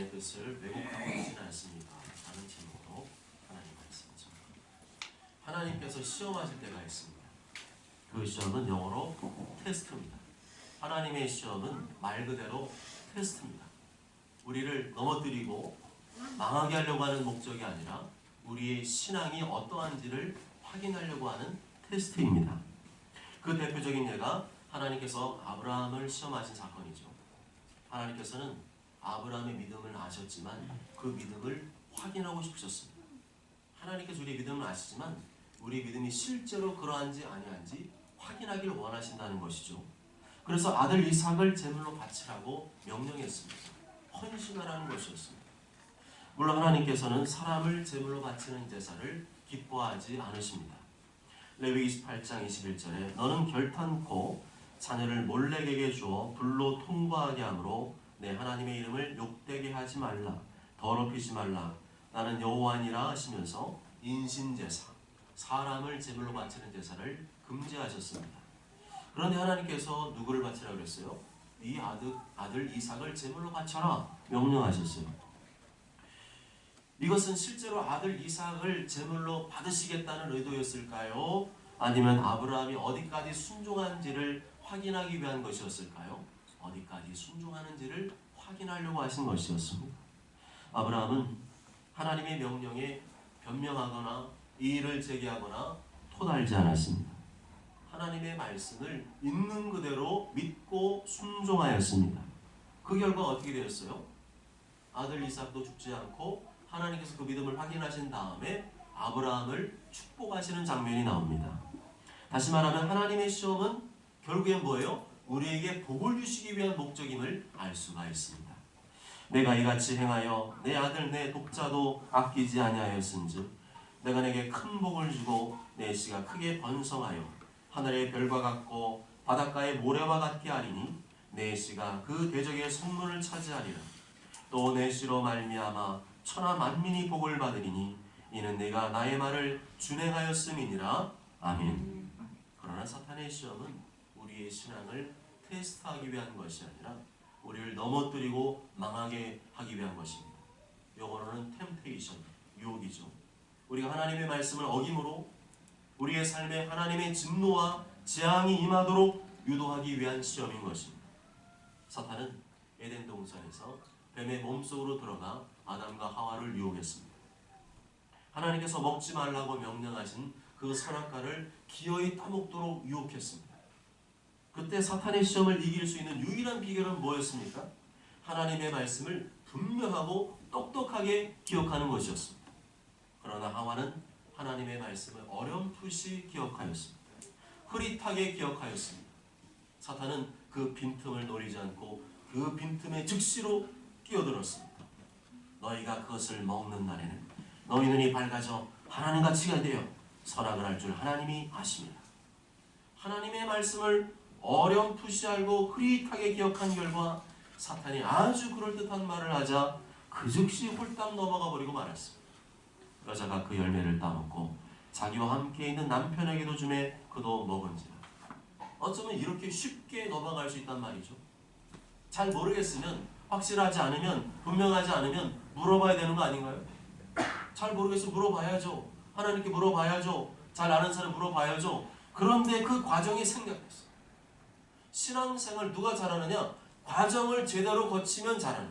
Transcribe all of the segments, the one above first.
하나님의 뜻을 왜곡하고 있지는 않습니다. 라는 제목으로 하나님 말씀이죠. 하나님께서 시험하실 때가 있습니다. 그 시험은 영어로 테스트입니다. 하나님의 시험은 말 그대로 테스트입니다. 우리를 넘어뜨리고 망하게 하려고 하는 목적이 아니라 우리의 신앙이 어떠한지를 확인하려고 하는 테스트입니다. 그 대표적인 예가 하나님께서 아브라함을 시험하신 사건이죠. 하나님께서는 아브라함의 믿음을 아셨지만 그 믿음을 확인하고 싶으셨습니다. 하나님께서 우리의 믿음을 아시지만 우리 믿음이 실제로 그러한지 아니한지 확인하기를 원하신다는 것이죠. 그래서 아들 이삭을 제물로 바치라고 명령했습니다. 헌신하라는 것이었습니다. 물론 하나님께서는 사람을 제물로 바치는 제사를 기뻐하지 않으십니다. 레위 28장 21절에 너는 결탄코 자녀를 몰래에게 주어 불로 통과하게 하므로 내 하나님의 이름을 욕되게 하지 말라 더럽히지 말라 나는 여호와니라 하시면서 인신제사 사람을 제물로 바치는 제사를 금지하셨습니다. 그런데 하나님께서 누구를 바치라 그랬어요? 네 아들 아들 이삭을 제물로 바쳐라 명령하셨어요. 이것은 실제로 아들 이삭을 제물로 받으시겠다는 의도였을까요? 아니면 아브라함이 어디까지 순종한지를 확인하기 위한 것이었을까요? 어디까지 순종하는지를 확인하려고 하신 것이었습니다. 아브라함은 하나님의 명령에 변명하거나 이의를 제기하거나 토달지 않았습니다. 하나님의 말씀을 있는 그대로 믿고 순종하였습니다. 그 결과 어떻게 되었어요? 아들 이삭도 죽지 않고 하나님께서 그 믿음을 확인하신 다음에 아브라함을 축복하시는 장면이 나옵니다. 다시 말하면 하나님의 시험은 결국엔 뭐예요? 우리에게 복을 주시기 위한 목적임을 알 수가 있습니다. 내가 이같이 행하여 내 아들 내 독자도 아끼지 아니하였은즉 내가 내게 큰 복을 주고 내 씨가 크게 번성하여 하늘의 별과 같고 바닷가의 모래와 같게 하리니 내 씨가 그 대적의 성문을 차지하리라. 또 내 씨로 말미암아 천하 만민이 복을 받으리니 이는 내가 나의 말을 준행하였음이니라. 아멘. 그러나 사탄의 시험은 우리의 신앙을 테스트하기 위한 것이 아니라 우리를 넘어뜨리고 망하게 하기 위한 것입니다. 영어로는 템테이션, 유혹이죠. 우리가 하나님의 말씀을 어김으로 우리의 삶에 하나님의 진노와 재앙이 임하도록 유도하기 위한 시험인 것입니다. 사탄은 에덴 동산에서 뱀의 몸속으로 들어가 아담과 하와를 유혹했습니다. 하나님께서 먹지 말라고 명령하신 그 선악과를 기어이 따먹도록 유혹했습니다. 그때 사탄의 시험을 이길 수 있는 유일한 비결은 뭐였습니까? 하나님의 말씀을 분명하고 똑똑하게 기억하는 것이었습니다. 그러나 하와는 하나님의 말씀을 어렴풋이 기억하였습니다. 흐릿하게 기억하였습니다. 사탄은 그 빈틈을 노리지 않고 그 빈틈에 즉시로 끼어들었습니다. 너희가 그것을 먹는 날에는 너희 눈이 밝아져 하나님같이가 되어 선악을 할 줄 하나님이 아십니다. 하나님의 말씀을 어렴풋이 알고 흐릿하게 기억한 결과 사탄이 아주 그럴듯한 말을 하자 그 즉시 홀딱 넘어가 버리고 말았습니다. 여자가 그 열매를 따먹고 자기와 함께 있는 남편에게도 주매 그도 먹은지라. 어쩌면 이렇게 쉽게 넘어갈 수 있단 말이죠. 잘 모르겠으면 확실하지 않으면 분명하지 않으면 물어봐야 되는 거 아닌가요? 잘 모르겠으면 물어봐야죠. 하나님께 물어봐야죠. 잘 아는 사람 물어봐야죠. 그런데 그 과정이 생략됐어. 신앙생활 누가 잘하느냐? 과정을 제대로 거치면 잘하는.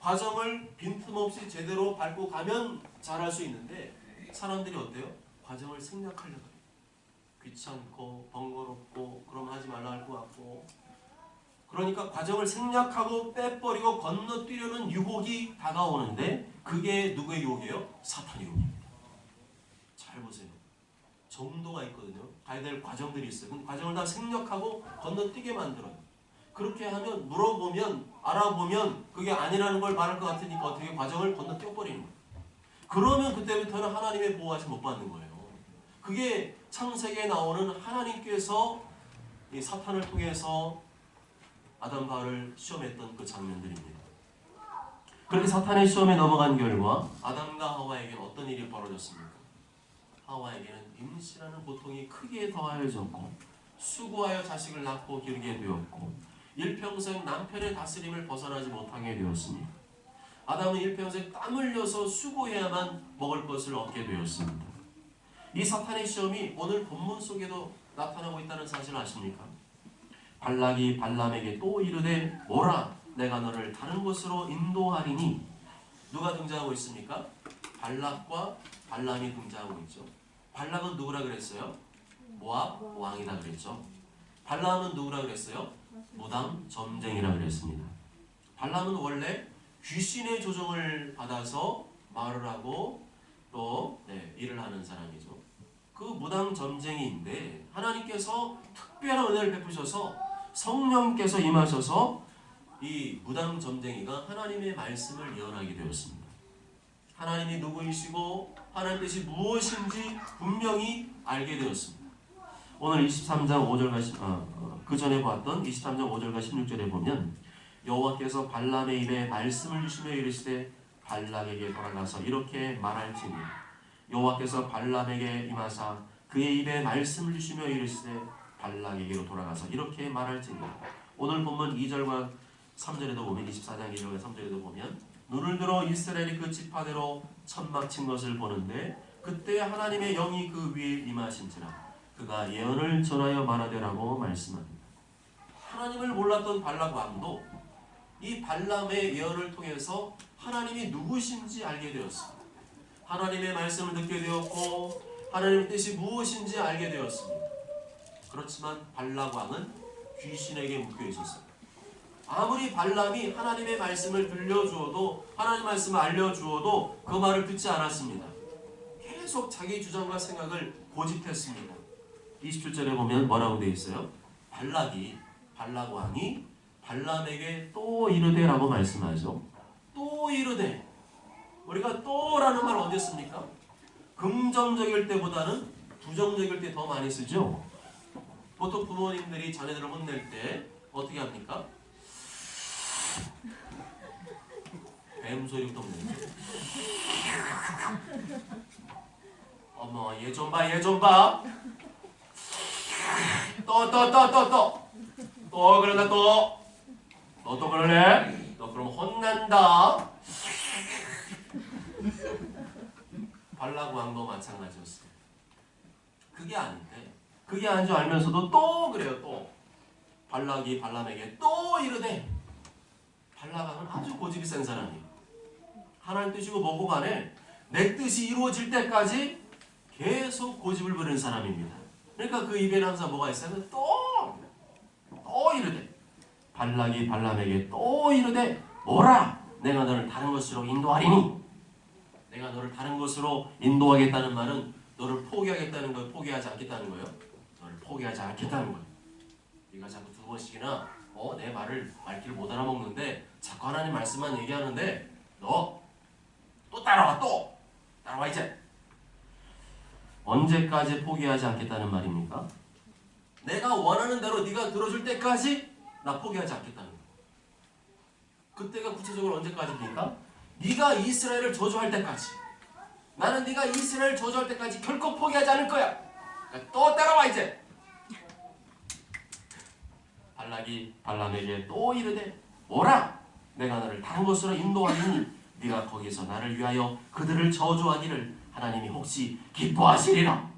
과정을 빈틈없이 제대로 밟고 가면 잘할 수 있는데 사람들이 어때요? 과정을 생략하려고 해요. 귀찮고 번거롭고 그럼 하지 말라 할 것 같고 그러니까 과정을 생략하고 빼버리고 건너뛰려는 유혹이 다가오는데 그게 누구의 유혹이에요? 사탄의 유혹입니다. 잘 보세요. 정도가 있거든요. 가야 될 과정들이 있어요. 근데 과정을 다 생략하고 건너뛰게 만들어요. 그렇게 하면 물어보면 알아보면 그게 아니라는 걸 말할 것 같으니까 어떻게 과정을 건너뛰어 버리는 거예요. 그러면 그때부터는 하나님의 보호하심 못 받는 거예요. 그게 창세기에 나오는 하나님께서 이 사탄을 통해서 아담과 를 시험했던 그 장면들입니다. 그렇게 사탄의 시험에 넘어간 결과 아담과 하와에게는 어떤 일이 벌어졌습니까? 하와에게는 임신하는 고통이 크게 더하여졌고 수고하여 자식을 낳고 기르게 되었고 일평생 남편의 다스림을 벗어나지 못하게 되었습니다. 아담은 일평생 땀 흘려서 수고해야만 먹을 것을 얻게 되었습니다. 이 사탄의 시험이 오늘 본문 속에도 나타나고 있다는 사실 아십니까? 발락이 발람에게 또 이르되 오라 내가 너를 다른 곳으로 인도하리니 누가 등장하고 있습니까? 발락과 발람이 등장하고 있죠. 발락은 누구라 그랬어요? 모압 왕이다 그랬죠. 발람은 누구라 그랬어요? 무당 점쟁이라 그랬습니다. 발람은 원래 귀신의 조종을 받아서 말을 하고 또 네, 일을 하는 사람이죠. 그 무당 점쟁이인데 하나님께서 특별한 은혜를 베푸셔서 성령께서 임하셔서 이 무당 점쟁이가 하나님의 말씀을 예언하게 되었습니다. 하나님이 누구이시고 하나님 뜻이 무엇인지 분명히 알게 되었습니다. 오늘 23장 5절과 10, 어, 어, 그 전에 보았던 23장 5절과 16절에 보면 여호와께서 발람의 입에 말씀을 주시며 이르시되 발락에게 돌아가서 이렇게 말할지니 여호와께서 발람에게 임하사 그의 입에 말씀을 주시며 이르시되 발락에게로 돌아가서 이렇게 말할지니 오늘 본문 2절과 3절에도 보면 24장 2절과 3절에도 보면 눈을 들어 이스라엘이 그 지파대로 천막 친 것을 보는데 그때 하나님의 영이 그 위에 임하신지라 그가 예언을 전하여 말하되라고 말씀합니다. 하나님을 몰랐던 발락 왕도 이 발람의 예언을 통해서 하나님이 누구신지 알게 되었습니다. 하나님의 말씀을 듣게 되었고 하나님의 뜻이 무엇인지 알게 되었습니다. 그렇지만 발락 왕은 귀신에게 묶여 있었습니다. 아무리 발람이 하나님의 말씀을 들려주어도 하나님 말씀을 알려주어도 그 말을 듣지 않았습니다. 계속 자기 주장과 생각을 고집했습니다. 27절에 보면 뭐라고 되어 있어요? 발락이 발락 왕이 발람에게 또 이르되라고 말씀하죠. 또 이르되 우리가 또라는 말 어디 씁니까? 긍정적일 때보다는 부정적일 때 더 많이 쓰죠. 보통 부모님들이 자녀들을 혼낼 때 어떻게 합니까? 뱀 소리부터 내죠. 어머 얘 좀 봐, 얘 좀 봐. 또 또 또 또 또. 또 그러다 또. 너 또 그러네? 너 그럼 혼난다. 발락 왕도 마찬가지였어요. 그게 아닌데 그게 아닌 줄 알면서도 또 그래요 또 발락이 발람에게 또 이르되 발락왕은 아주 고집이 센 사람이에요. 하나님 뜻이고 뭐고 간에 내 뜻이 이루어질 때까지 계속 고집을 부리는 사람입니다. 그러니까 그 입에는 항상 뭐가 있어요? 또! 또 이르되 발락이 발람에게 또 이르되 오라! 내가 너를 다른 것으로 인도하리니 내가 너를 다른 것으로 인도하겠다는 말은 너를 포기하겠다는 걸 포기하지 않겠다는 거예요. 너를 포기하지 않겠다는 거예요. 네가 자꾸 두 번씩이나 어, 내 말을 말귀를 못 알아먹는데 자꾸 하나님 말씀만 얘기하는데 너 또 따라와 또 따라와 이제 언제까지 포기하지 않겠다는 말입니까? 내가 원하는 대로 네가 들어줄 때까지 나 포기하지 않겠다는 거예요. 그때가 구체적으로 언제까지입니까? 네가 이스라엘을 저주할 때까지 나는 네가 이스라엘 저주할 때까지 결코 포기하지 않을 거야. 그러니까 또 따라와 이제. 발락이 발람에게 또 이르되 오라 내가 너를 다른 곳으로 인도하리니 네가 거기서 나를 위하여 그들을 저주하기를 하나님이 혹시 기뻐하시리라.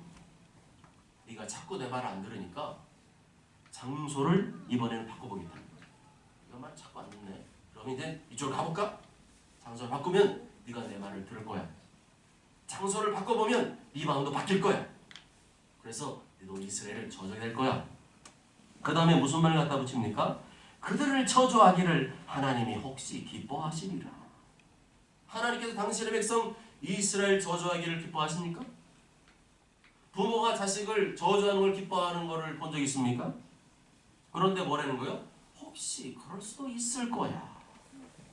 네가 자꾸 내 말을 안 들으니까 장소를 이번에는 바꿔보겠다. 네가 말 자꾸 안 듣네. 그럼 이제 이쪽으로 가볼까? 장소를 바꾸면 네가 내 말을 들을 거야. 장소를 바꿔보면 네 마음도 바뀔 거야. 그래서 너도 이스라엘을 저주하게 될 거야. 그 다음에 무슨 말을 갖다 붙입니까? 그들을 저주하기를 하나님이 혹시 기뻐하시리라. 하나님께서 당신의 백성 이스라엘 저주하기를 기뻐하십니까? 부모가 자식을 저주하는 걸 기뻐하는 것을 본 적 있습니까? 그런데 뭐라는 거예요? 혹시 그럴 수도 있을 거야.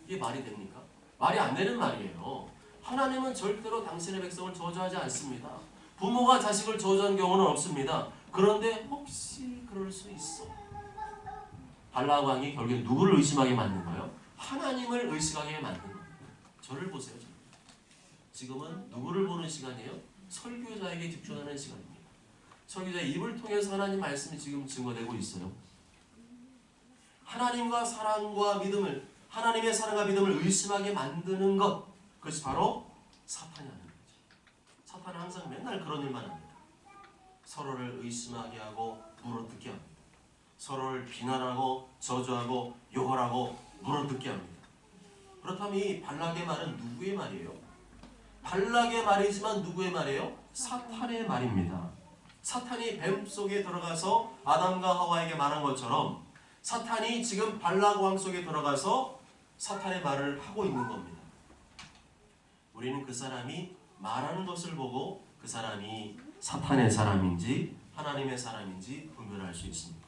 이게 말이 됩니까? 말이 안 되는 말이에요. 하나님은 절대로 당신의 백성을 저주하지 않습니다. 부모가 자식을 저주한 경우는 없습니다. 그런데 혹시 그럴 수 있어. 발락 왕이 결국에 누구를 의심하게 만든 거예요? 하나님을 의식하게 만든 거예요. 저를 보세요. 지금은 누구를 보는 시간이에요? 설교자에게 집중하는 시간입니다. 설교자 입을 통해서 하나님 말씀이 지금 증거되고 있어요. 하나님과 사랑과 믿음을 하나님의 사랑과 믿음을 의심하게 만드는 것 그것이 바로 사탄이 하는 거지. 사탄은 항상 맨날 그런 일만 합니다. 서로를 의심하게 하고 물어뜯게 합니다. 서로를 비난하고 저주하고 욕을 하고 물어뜯게 합니다. 그렇다면 이 발락의 말은 누구의 말이에요? 발락의 말이지만 누구의 말이에요? 사탄의 말입니다. 사탄이 뱀 속에 들어가서 아담과 하와에게 말한 것처럼 사탄이 지금 발락 왕 속에 들어가서 사탄의 말을 하고 있는 겁니다. 우리는 그 사람이 말하는 것을 보고 그 사람이 사탄의 사람인지 하나님의 사람인지 분별할 수 있습니다.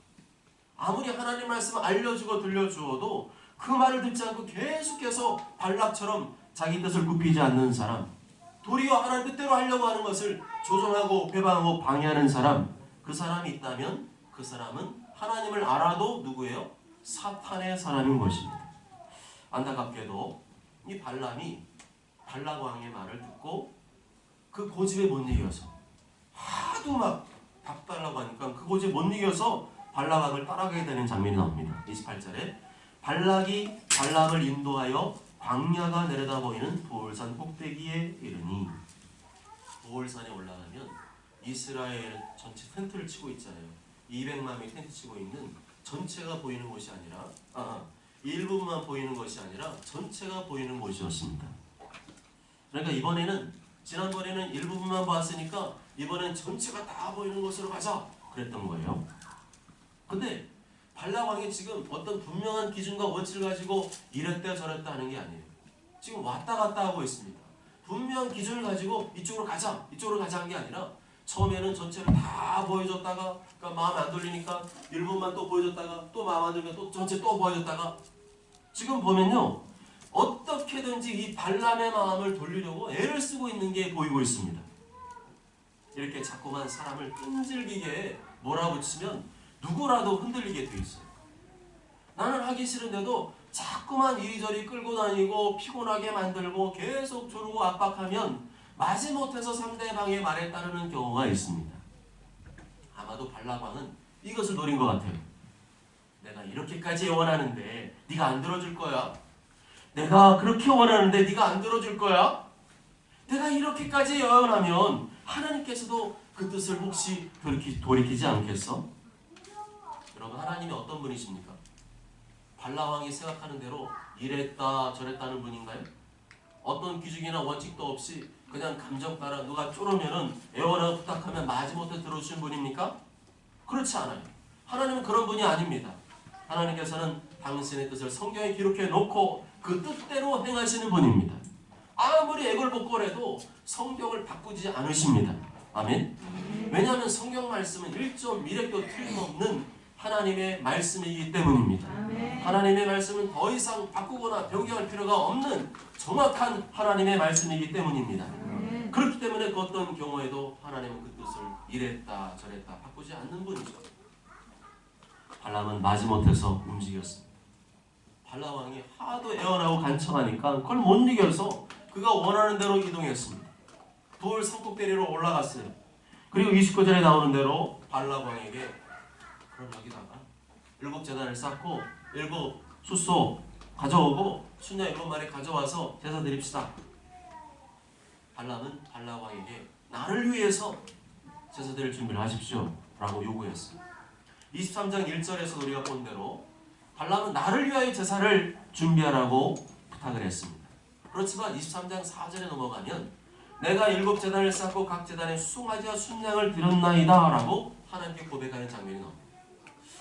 아무리 하나님 말씀을 알려주고 들려주어도 그 말을 듣지 않고 계속해서 발락처럼 자기 뜻을 굽히지 않는 사람, 도리어 하나님 뜻대로 하려고 하는 것을 조종하고 배방하고 방해하는 사람, 그 사람이 있다면 그 사람은 하나님을 알아도 누구예요? 사탄의 사람인 것입니다. 안타깝게도 이 발람이 발락 왕의 말을 듣고 그 고집에 못 이겨서 하도 막 답달라고 하니까 그 고집에 못 이겨서 발락 왕을 따라가게 되는 장면이 나옵니다. 28절에 발락이 발람을 인도하여 광야가 내려다 보이는 보울산 꼭대기에 이르니 보울산에 올라가면 이스라엘 전체 텐트를 치고 있잖아요. 200만 명이 텐트 치고 있는 전체가 보이는 곳이 아니라 아, 일부만 보이는 것이 아니라 전체가 보이는 곳이었습니다. 그러니까 이번에는 지난번에는 일부분만 봤으니까 이번엔 전체가 다 보이는 곳으로 가자 그랬던 거예요. 근데 발라왕이 지금 어떤 분명한 기준과 원칙을 가지고 이랬다 저랬다 하는 게 아니에요. 지금 왔다 갔다 하고 있습니다. 분명한 기준을 가지고 이쪽으로 가자, 이쪽으로 가자 한 게 아니라 처음에는 전체를 다 보여줬다가 그러니까 마음에 안 돌리니까 일부만 또 보여줬다가 또 마음 안 들면 또 전체 또 보여줬다가 지금 보면요 어떻게든지 이 발람의 마음을 돌리려고 애를 쓰고 있는 게 보이고 있습니다. 이렇게 자꾸만 사람을 끈질기게 몰아붙이면 누구라도 흔들리게 돼 있어요. 나는 하기 싫은데도 자꾸만 이리저리 끌고 다니고 피곤하게 만들고 계속 조르고 압박하면 마지못해서 상대방의 말에 따르는 경우가 있습니다. 아마도 발라방은 이것을 노린 것 같아요. 내가 이렇게까지 원하는데 네가 안 들어줄 거야. 내가 그렇게 원하는데 네가 안 들어줄 거야. 내가 이렇게까지 예언하면 하나님께서도 그 뜻을 혹시 돌이키, 돌이키지 않겠어? 여러분 하나님이 어떤 분이십니까? 발라왕이 생각하는 대로 이랬다 저랬다는 분인가요? 어떤 기준이나 원칙도 없이 그냥 감정 따라 누가 쪼르면은 애원하고 부탁하면 마지못해 들어주신 분입니까? 그렇지 않아요. 하나님은 그런 분이 아닙니다. 하나님께서는 당신의 뜻을 성경에 기록해 놓고 그 뜻대로 행하시는 분입니다. 아무리 애걸복걸해도 성경을 바꾸지 않으십니다. 아멘. 왜냐하면 성경 말씀은 1점 미래도 틀림없는 하나님의 말씀이기 때문입니다. 하나님의 말씀은 더 이상 바꾸거나 변경할 필요가 없는 정확한 하나님의 말씀이기 때문입니다. 그렇기 때문에 그 어떤 경우에도 하나님은 그 뜻을 이랬다 저랬다 바꾸지 않는 분이죠. 발람은 마지못해서 움직였습니다. 발람 왕이 하도 애원하고 간청하니까 그걸 못 이겨서 그가 원하는 대로 이동했습니다. 돌 산꼭대리로 올라갔어요. 그리고 29절에 나오는 대로 발람 왕에게 그럼 여기다가 일곱 재단을 쌓고 일곱 숫소 가져오고 순야 일곱 마리 가져와서 제사 드립시다. 발람은 발람 왕에게 나를 위해서 제사 드릴 준비를 하십시오. 라고 요구했습니다. 23장 1절에서 우리가 본 대로 발람은 나를 위하여 제사를 준비하라고 부탁을 했습니다. 그렇지만 23장 4절에 넘어가면 내가 일곱 재단을 쌓고 각 재단에 수송아지와 순양을 드렸나이다 라고 하나님께 고백하는 장면이 나옵니다.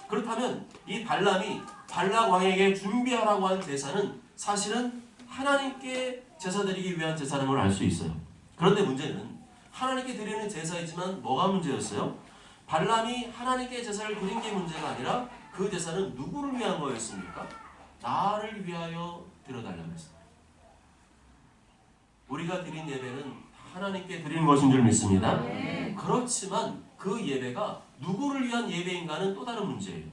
그렇다면 이 발람이 발락 왕에게 준비하라고 한 제사는 사실은 하나님께 제사 드리기 위한 제사는 걸알 수 있어요. 그런데 문제는 하나님께 드리는 제사이지만 뭐가 문제였어요? 발람이 하나님께 제사를 드린 게 문제가 아니라 그 제사는 누구를 위한 거였습니까? 나를 위하여 드려달라고 했습니다. 우리가 드린 예배는 하나님께 드리는 것인 줄 믿습니다. 그렇지만 그 예배가 누구를 위한 예배인가는 또 다른 문제예요.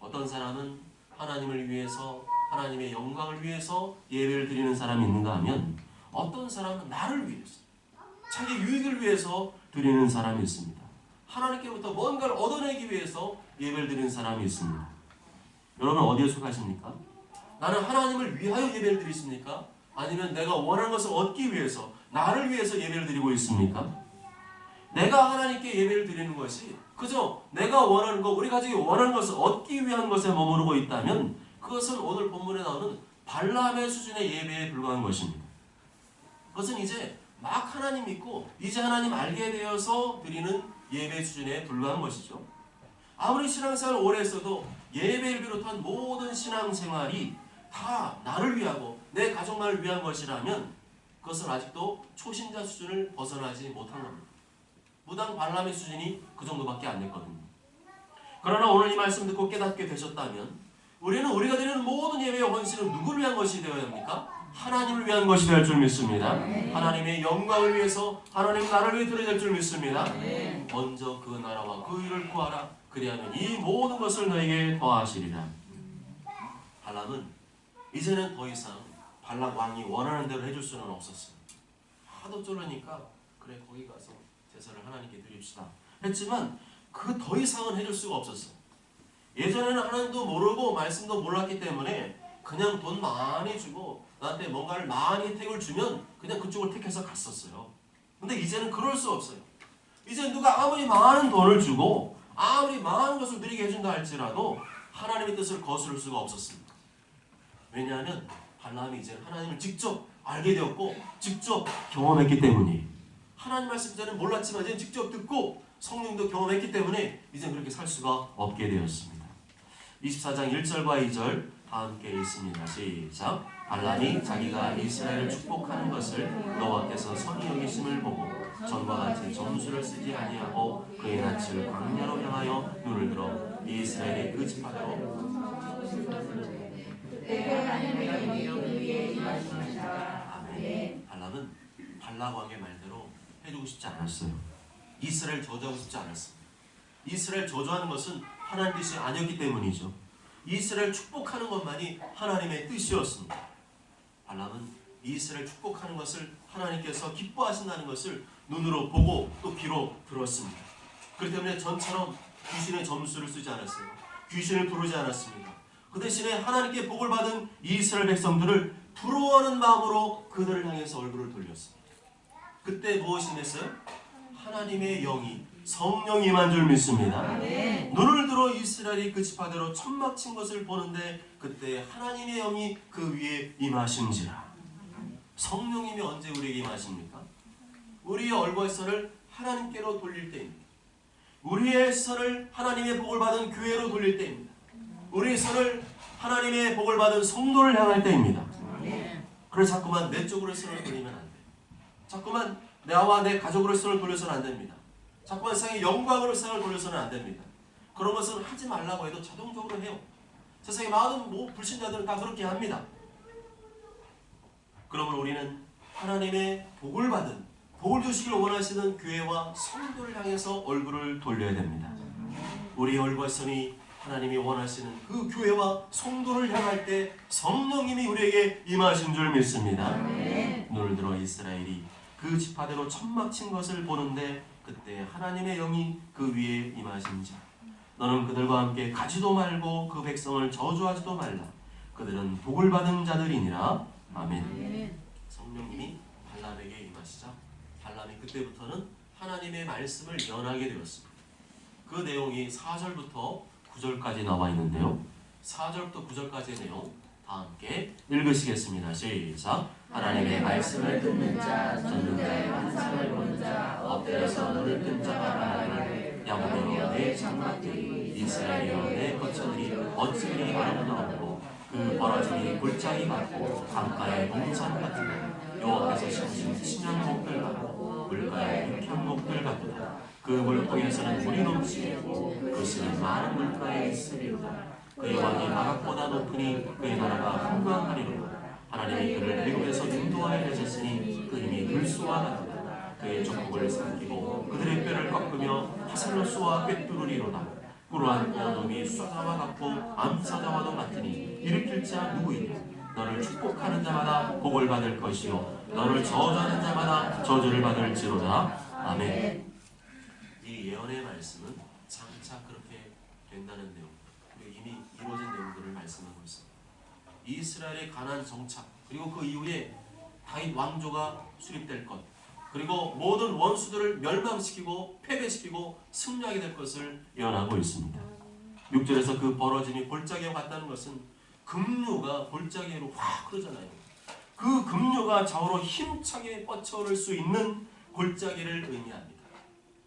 어떤 사람은 하나님을 위해서 하나님의 영광을 위해서 예배를 드리는 사람이 있는가 하면 어떤 사람은 나를 위해서 자기 유익을 위해서 드리는 사람이 있습니다. 하나님께로부터 뭔가를 얻어내기 위해서 예배를 드리는 사람이 있습니다. 여러분 어디에 속하십니까? 나는 하나님을 위하여 예배를 드리십니까? 아니면 내가 원하는 것을 얻기 위해서 나를 위해서 예배를 드리고 있습니까? 내가 하나님께 예배를 드리는 것이 그저 내가 원하는 것, 우리 가족이 원하는 것을 얻기 위한 것에 머무르고 있다면 그것은 오늘 본문에 나오는 발람의 수준의 예배에 불과한 것입니다. 그것은 이제 막 하나님 믿고 이제 하나님 알게 되어서 드리는 예배 수준에 불과한 것이죠. 아무리 신앙생활 오래 했어도 예배를 비롯한 모든 신앙생활이 다 나를 위하고 내 가족만을 위한 것이라면 그것은 아직도 초신자 수준을 벗어나지 못한 겁니다. 무당 발람의 수준이 그 정도밖에 안 됐거든요. 그러나 오늘 이 말씀 듣고 깨닫게 되셨다면 우리는 우리가 드리는 모든 예배의 헌신은 누구를 위한 것이 되어야 합니까? 하나님을 위한 것이 될 줄 믿습니다. 하나님의 영광을 위해서 하나님 나라를 위해 드려야 될 줄 믿습니다. 먼저 그 나라와 그 일을 구하라. 그리하면 이 모든 것을 너에게 더하시리라. 발람은 이제는 더 이상 발락 왕이 원하는 대로 해줄 수는 없었어요. 하도 쫄으니까 그래 거기 가서 제사를 하나님께 드립시다. 했지만 그 더 이상은 해줄 수가 없었어요. 예전에는 하나님도 모르고 말씀도 몰랐기 때문에 그냥 돈 많이 주고 나한테 뭔가를 많이 혜택을 주면 그냥 그쪽을 택해서 갔었어요. 근데 이제는 그럴 수 없어요. 이제 누가 아무리 많은 돈을 주고 아무리 많은 것을 드리게 해준다 할지라도 하나님의 뜻을 거스를 수가 없었습니다. 왜냐하면 발람이 이제 하나님을 직접 알게 되었고 직접 경험했기 때문이에요. 하나님 말씀 전에 몰랐지만 이제 직접 듣고 성령도 경험했기 때문에 이제 그렇게 살 수가 없게 되었습니다. 24장 1절과 2절 다 함께 읽습니다. 시작. 발람이 자기가 이스라엘을 축복하는 것을 여호와께서 선히 여기심을 보고 전과 같이 점수를 쓰지 아니하고 그의 낯을 광야로 향하여 눈을 들어 이스라엘의 그 지파대로 발람은 발락 왕의 말대로 해주고 싶지 않았어요. 이스라엘 저주하고 싶지 않았습니다. 이스라엘 저주하는 것은 하나님 뜻이 아니었기 때문이죠. 이스라엘 축복하는 것만이 하나님의 뜻이었습니다. 발람은 이스라엘 축복하는 것을 하나님께서 기뻐하신다는 것을 눈으로 보고 또 귀로 들었습니다. 그렇기 때문에 전처럼 귀신의 점수를 쓰지 않았어요. 귀신을 부르지 않았습니다. 그 대신에 하나님께 복을 받은 이스라엘 백성들을 부러워하는 마음으로 그들을 향해서 얼굴을 돌렸습니다. 그때 무엇이 됐어요? 하나님의 영이 성령이 임한 줄 믿습니다. 눈을 들어 이스라엘이 그 지파대로 천막 친 것을 보는데 그때 하나님의 영이 그 위에 임하신지라. 성령님이 언제 우리에게 임하십니까? 우리의 얼굴의 선을 하나님께로 돌릴 때입니다. 우리의 선을 하나님의 복을 받은 교회로 돌릴 때입니다. 우리의 선을 하나님의 복을 받은 성도를 향할 때입니다. 그래서 자꾸만 내 쪽으로 손을 돌리면 안 돼요. 자꾸만 나와 내 가족으로 손을 돌려서는 안 됩니다. 자꾸만 세상의 영광으로 세상을 돌려서는 안 됩니다. 그런 것은 하지 말라고 해도 자동적으로 해요. 세상의 많은 뭐 불신자들은 다 그렇게 합니다. 그러면 우리는 하나님의 복을 받은 복을 주시길 원하시는 교회와 성도를 향해서 얼굴을 돌려야 됩니다. 우리 얼굴선이 하나님이 원하시는 그 교회와 성도를 향할 때 성령님이 우리에게 임하신 줄 믿습니다. 눈을 들어 이스라엘이 그 지파대로 천막 친 것을 보는데 그때 하나님의 영이 그 위에 임하신자. 너는 그들과 함께 가지도 말고 그 백성을 저주하지도 말라. 그들은 복을 받은 자들이니라. 아멘. 성령님이 발람에게 임하시자. 발람이 그때부터는 하나님의 말씀을 연하게 되었습니다. 그 내용이 4절부터 9절까지 나와 있는데요. 4절부터 9절까지의 내용 다 함께 읽으시겠습니다. 시작. 하나님의 말씀을 듣는 자 듣는 자의 환상을 보는 자 엎드려서 눈을 뜬 자가 말하기를 야곱이여 내 장막들이 이스라엘이여 내 거처들이 어찌 아름다웠고 그 벌어짐이 골짜기 같고 강가의 동산 같으며 여호와께서 심으신 신년목들 같고 물가의 육현목들 같도다 그 물통에서는 물이 넘치고 그 씨는 많은 물가에 있으리로다. 그의 왕이 마각보다 높으니 그의 나라가 풍부하리로다. 하나님이 그를 애굽에서 인도하여 내셨으니 그 힘이 들소와 같도다. 그의 족복을 삼키고 그들의 뼈를 꺾으며 화살로 쏘아 꿰뚫으리로다. 불우한 어둠이 쏴자와 같고 암사자와도 같으니 일으킬 자 누구이냐? 너를 축복하는 자마다 복을 받을 것이요 너를 저주하는 자마다 저주를 받을지로다 아멘 이 예언의 말씀은 장차 그렇게 된다는 내용 그리고 이미 이루어진 내용들을 말씀하고 있습니다 이스라엘의 가난 정착 그리고 그 이후에 다윗 왕조가 수립될 것 그리고 모든 원수들을 멸망시키고 패배시키고 승리하게 될 것을 예언하고 있습니다. 6절에서 그 벌어짐이 골짜기와 같다는 것은 급류가 골짜기로 확 흐르잖아요. 그 급류가 좌우로 힘차게 뻗쳐오를 수 있는 골짜기를 의미합니다.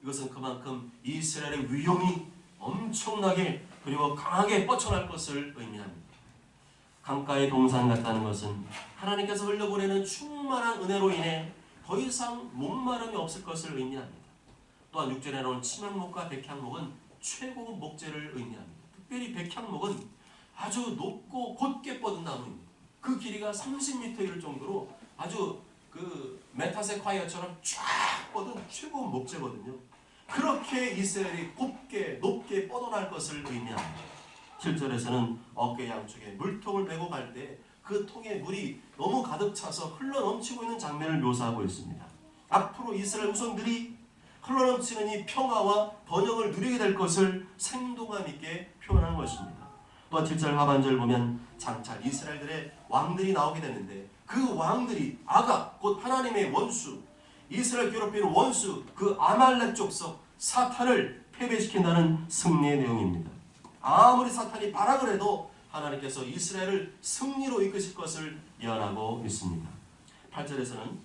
이것은 그만큼 이스라엘의 위용이 엄청나게 그리고 강하게 뻗쳐날 것을 의미합니다. 강가의 동산 같다는 것은 하나님께서 흘려보내는 충만한 은혜로 인해 더 이상 목마름이 없을 것을 의미합니다. 또한 6절에 나온 치명목과 백향목은 최고급 목재를 의미합니다. 특별히 백향목은 아주 높고 곧게 뻗은 나무입니다. 그 길이가 30m 이를 정도로 아주 그 메타세콰이어처럼 쫙 뻗은 최고급 목재거든요. 그렇게 이스라엘이 곱게 높게 뻗어날 것을 의미합니다. 7절에서는 어깨 양쪽에 물통을 메고 갈 때 그 통에 물이 너무 가득 차서 흘러 넘치고 있는 장면을 묘사하고 있습니다. 앞으로 이스라엘 후손들이 흘러 넘치는 이 평화와 번영을 누리게 될 것을 생동감 있게 표현하는 것입니다. 또 7절 하반절 보면 장차 이스라엘들의 왕들이 나오게 되는데 그 왕들이 아가 곧 하나님의 원수 이스라엘 괴롭히는 원수 그 아말렉 족속 사탄을 패배시킨다는 승리의 내용입니다. 아무리 사탄이 발악을 해도 하나님께서 이스라엘을 승리로 이끄실 것을 예언하고 있습니다. 8절에서는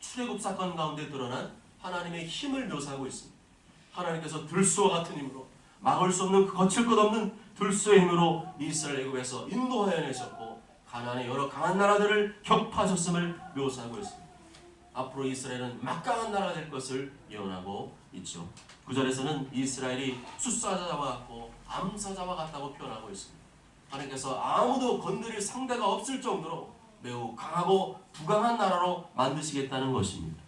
출애굽 사건 가운데 드러난 하나님의 힘을 묘사하고 있습니다. 하나님께서 들소와 같은 힘으로 막을 수 없는 그 거칠 것 없는 들소의 힘으로 이스라엘 애굽에서 인도하여 내셨고 가나안의 여러 강한 나라들을 격파하셨음을 묘사하고 있습니다. 앞으로 이스라엘은 막강한 나라가 될 것을 예언하고 있죠. 9절에서는 이스라엘이 숫사자와 같고 암사자와 같다고 표현하고 있습니다. 하나님께서 아무도 건드릴 상대가 없을 정도로 매우 강하고 부강한 나라로 만드시겠다는 것입니다.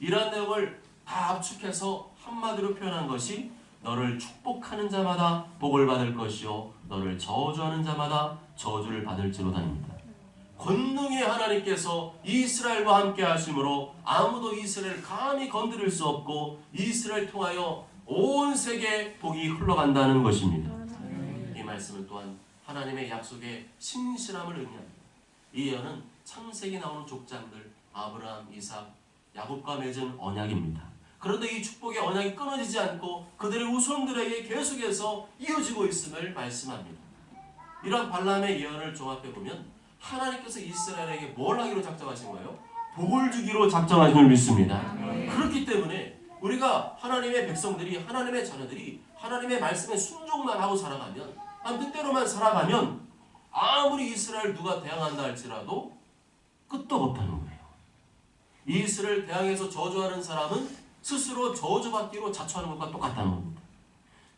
이러한 내용을 다 압축해서 한마디로 표현한 것이 너를 축복하는 자마다 복을 받을 것이요 너를 저주하는 자마다 저주를 받을지로다입니다. 권능의 하나님께서 이스라엘과 함께 하심으로 아무도 이스라엘 감히 건드릴 수 없고 이스라엘 통하여 온 세계 복이 흘러간다는 것입니다. 이 말씀은 또한 하나님의 약속의 신실함을 의미합니다. 이 예언은 창세기 나오는 족장들 아브라함, 이삭, 야곱과 맺은 언약입니다. 그런데 이 축복의 언약이 끊어지지 않고 그들의 후손들에게 계속해서 이어지고 있음을 말씀합니다. 이러한 발람의 예언을 종합해 보면 하나님께서 이스라엘에게 뭘 하기로 작정하신 거예요? 복을 주기로 작정하심을 믿습니다. 그렇기 때문에 우리가 하나님의 백성들이 하나님의 자녀들이 하나님의 말씀에 순종만 하고 살아가면 한 뜻대로만 살아가면 아무리 이스라엘 누가 대항한다 할지라도 끝도 없다는 거예요. 이스라엘 대항해서 저주하는 사람은 스스로 저주받기로 자초하는 것과 똑같다는 겁니다.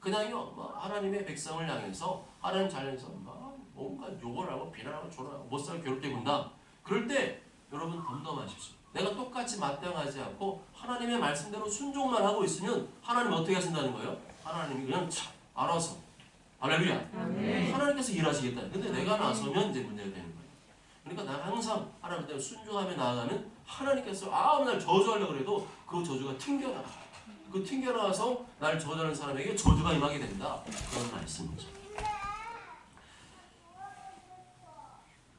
그냥요, 뭐 하나님의 백성을 향해서 하나님 자녀에서 막 뭔가 욕을 하고 비난하고 조롱하고 못살게 괴롭게 군다. 그럴 때 여러분 덤덤하십시오. 내가 똑같이 맞대응하지 않고 하나님의 말씀대로 순종만 하고 있으면 하나님 어떻게 하신다는 거예요? 하나님이 그냥 참 알아서 할렐루야. 하나님께서 일하시겠다. 근데 내가 나서면 이제 문제가 되는 거예요. 그러니까 난 항상 하나님 때문에 순종하며 나아가면 하나님께서 아무 날 저주하려고 그래도 그 저주가 튕겨나가. 그 튕겨나와서 날 저주하는 사람에게 저주가 임하게 된다. 그런 말씀이죠.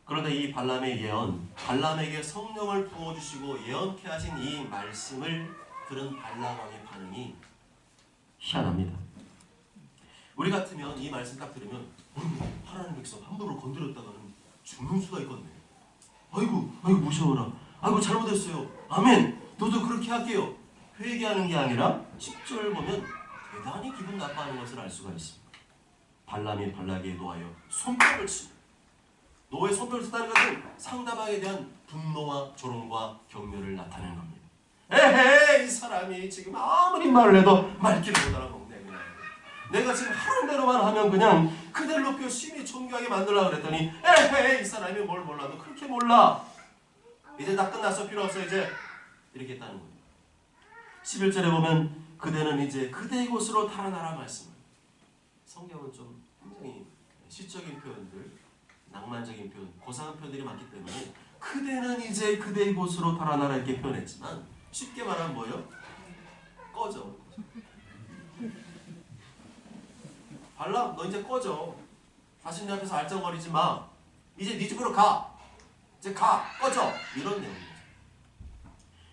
그런데 이 발람의 예언, 발람에게 성령을 부어주시고 예언케 하신 이 말씀을 들은 발람 왕의 반응이 희한합니다. 우리 같으면 이 말씀 딱 들으면 하나님 백성 함부로 건드렸다가는 죽는 수가 있겠네. 아이고, 아이고 무서워라. 아이고 잘못했어요. 아멘. 너도 그렇게 할게요. 회개하는 게 아니라 10절 보면 대단히 기분 나빠하는 것을 알 수가 있습니다. 발람이 발락에 노하여 손뼉을 치고 노의 손뼉을 쓰다는 것은 상대방에 대한 분노와 조롱과 격려를 나타내는 겁니다. 에헤 이 사람이 지금 아무리 말을 해도 말귀를 못 알아먹네. 내가 지금 하는 대로만 하면 그냥 그대를 높여 심히 존경하게 만들려고 그랬더니 에헤 이 사람이 뭘 몰라도 그렇게 몰라. 이제 다 끝났어 필요 없어 이제 이렇게 했다는 겁니다. 11절에 보면 그대는 이제 그대의 곳으로 달아나라 말씀을 성경은 좀 굉장히 시적인 표현들 낭만적인 표현, 고상한 표현들이 많기 때문에 그대는 이제 그대의 곳으로 달아나라 이렇게 표현했지만 쉽게 말하면 뭐예요? 꺼져. 발람 너 이제 꺼져. 다시 내 앞에서 알짱거리지 마. 이제 네 집으로 가. 이제 가. 꺼져. 이런 내용이죠.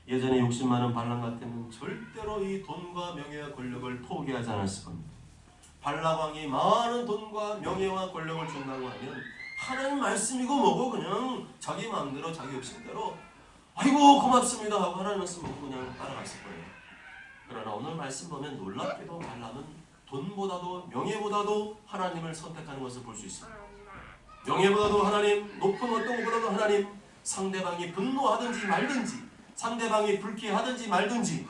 예전에 욕심 많은 발람 같으면 절대로 이 돈과 명예와 권력을 포기하지 않았을 겁니다. 발라왕이 많은 돈과 명예와 권력을 준다고 하면 하나님 말씀이고 뭐고 그냥 자기 마음대로 자기 욕심대로 아이고 고맙습니다 하고 하나님 말씀 보고 그냥 따라갔을 거예요. 그러나 오늘 말씀 보면 놀랍게도 발람은 돈보다도 명예보다도 하나님을 선택하는 것을 볼 수 있습니다. 명예보다도 하나님, 높은 어떤 것보다도 하나님, 상대방이 분노하든지 말든지, 상대방이 불쾌하든지 말든지,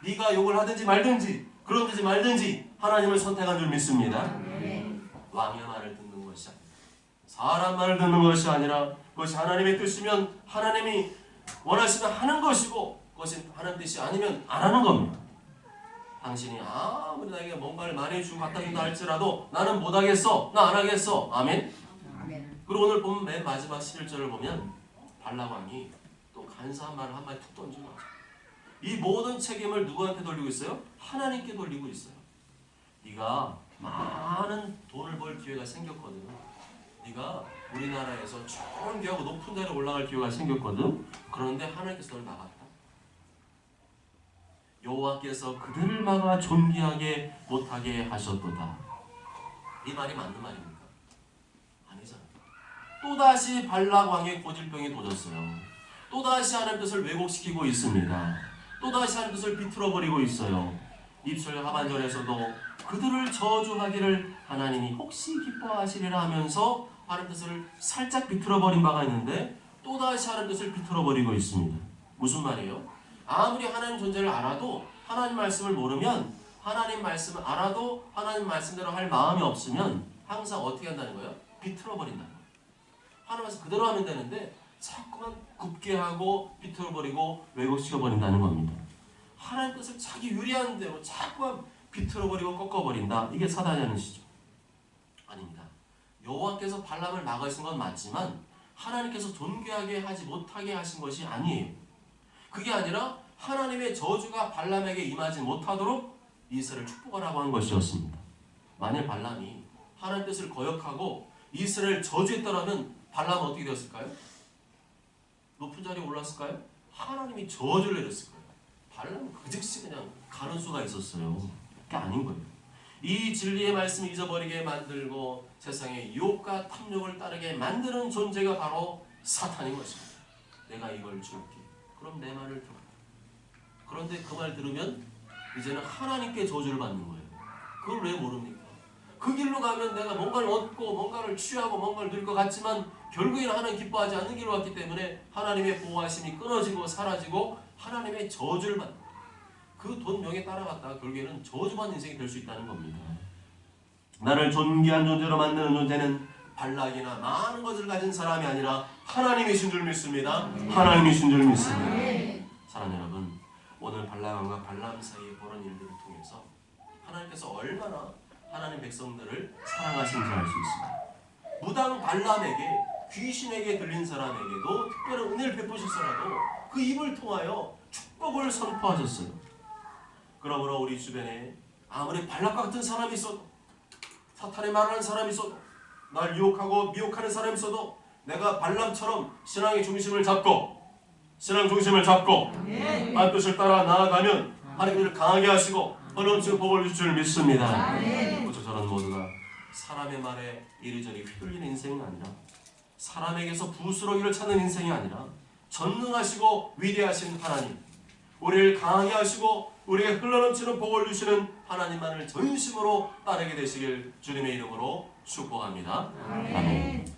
네가 욕을 하든지 말든지, 그러든지 말든지 하나님을 선택한 줄 믿습니다. 왕의 말을 듣는 것이 사람 말을 듣는 것이 아니라 그것이 하나님의 뜻이면 하나님이 원하시면 하는 것이고 그것이 하나님 뜻이 아니면 안 하는 겁니다. 당신이 아무리 나에게 뭔가를 많이 주고 갖다 준다 할지라도 나는 못하겠어. 나 안 하겠어. 아멘. 그리고 오늘 보면 맨 마지막 11절을 보면 발라왕이 또 간사한 말을 한마디 툭 던지고. 이 모든 책임을 누구한테 돌리고 있어요? 하나님께 돌리고 있어요. 네가 많은 돈을 벌 기회가 생겼거든. 네가 우리나라에서 좋은 기하고 높은 자리에 올라갈 기회가 생겼거든. 그런데 하나님께서 너를 막았다. 여호와께서 그들을 막아 존귀하게 못하게 하셨도다. 이 말이 맞는 말입니까? 또다시 발락 왕의 고질병이 도졌어요. 또다시 하나님 뜻을 왜곡시키고 있습니다. 또다시 하나님 뜻을 비틀어 버리고 있어요. 입술 하반절에서도 그들을 저주하기를 하나님이 혹시 기뻐하시리라 하면서 하나님 뜻을 살짝 비틀어 버린 바가 있는데 또다시 하나님 뜻을 비틀어 버리고 있습니다. 무슨 말이에요? 아무리 하나님 존재를 알아도 하나님 말씀을 모르면 하나님 말씀을 알아도 하나님 말씀대로 할 마음이 없으면 항상 어떻게 한다는 거예요? 비틀어 버린다는 거예요. 말씀 그대로 하면 되는데 자꾸만 굽게 하고 비틀어 버리고 왜곡시켜 버린다는 겁니다. 하나님 뜻을 자기 유리한 대로 자꾸만 비틀어 버리고 꺾어 버린다. 이게 사단이 하는 시죠. 아닙니다. 여호와께서 발람을 막으신 건 맞지만 하나님께서 존귀하게 하지 못하게 하신 것이 아니에요. 그게 아니라 하나님의 저주가 발람에게 임하지 못하도록 이스라엘을 축복하라고 한 것이었습니다. 만일 발람이 하나님 뜻을 거역하고 이스라엘 저주했더라면 발람은 어떻게 되었을까요? 높은 자리에 올랐을까요? 하나님이 저주를 내렸을 거예요. 발람은 그 즉시 그냥 가는 수가 있었어요. 그게 아닌 거예요. 이 진리의 말씀을 잊어버리게 만들고 세상의 유혹과 탐욕을 따르게 만드는 존재가 바로 사탄인 것입니다. 내가 이걸 줄게. 그럼 내 말을 들어. 그런데 그 말 들으면 이제는 하나님께 저주를 받는 거예요. 그걸 왜 모릅니까? 그 길로 가면 내가 뭔가를 얻고 뭔가를 취하고 뭔가를 누릴 것 같지만 결국에는 하나님 기뻐하지 않는 길로 왔기 때문에 하나님의 보호하심이 끊어지고 사라지고 하나님의 저주를 받는 그 돈 명에 따라갔다가 결국에는 저주받는 인생이 될 수 있다는 겁니다. 나를 존귀한 존재로 만드는 존재는 발락이나 많은 것을 가진 사람이 아니라 하나님이신 줄 믿습니다. 하나님이신 줄 믿습니다. 사랑하는 여러분, 오늘 발락왕과 발람 사이의 벌어진 일들을 통해서 하나님께서 얼마나 하나님 백성들을 사랑하신지 알 수 있습니다. 무당 발람에게 귀신에게 들린 사람에게도 특별한 은혜를 베푸셨어라도 그 입을 통하여 축복을 선포하셨어요. 그러므로 우리 주변에 아무리 발락과 같은 사람이 있어도 사탄의 말하는 사람이 있어도 날 유혹하고 미혹하는 사람이 있어도 내가 발람처럼 신앙의 중심을 잡고 신앙 중심을 잡고 하나님 뜻을 따라 나아가면 하나님을 강하게 하시고 어려운 복을 주실 줄 믿습니다. 그래서 저는 모두가 사람의 말에 이리저리 휘둘리는 인생이 아니라 사람에게서 부스러기를 찾는 인생이 아니라 전능하시고 위대하신 하나님 우리를 강하게 하시고 우리에게 흘러넘치는 복을 주시는 하나님만을 전심으로 따르게 되시길 주님의 이름으로 축복합니다. 아멘.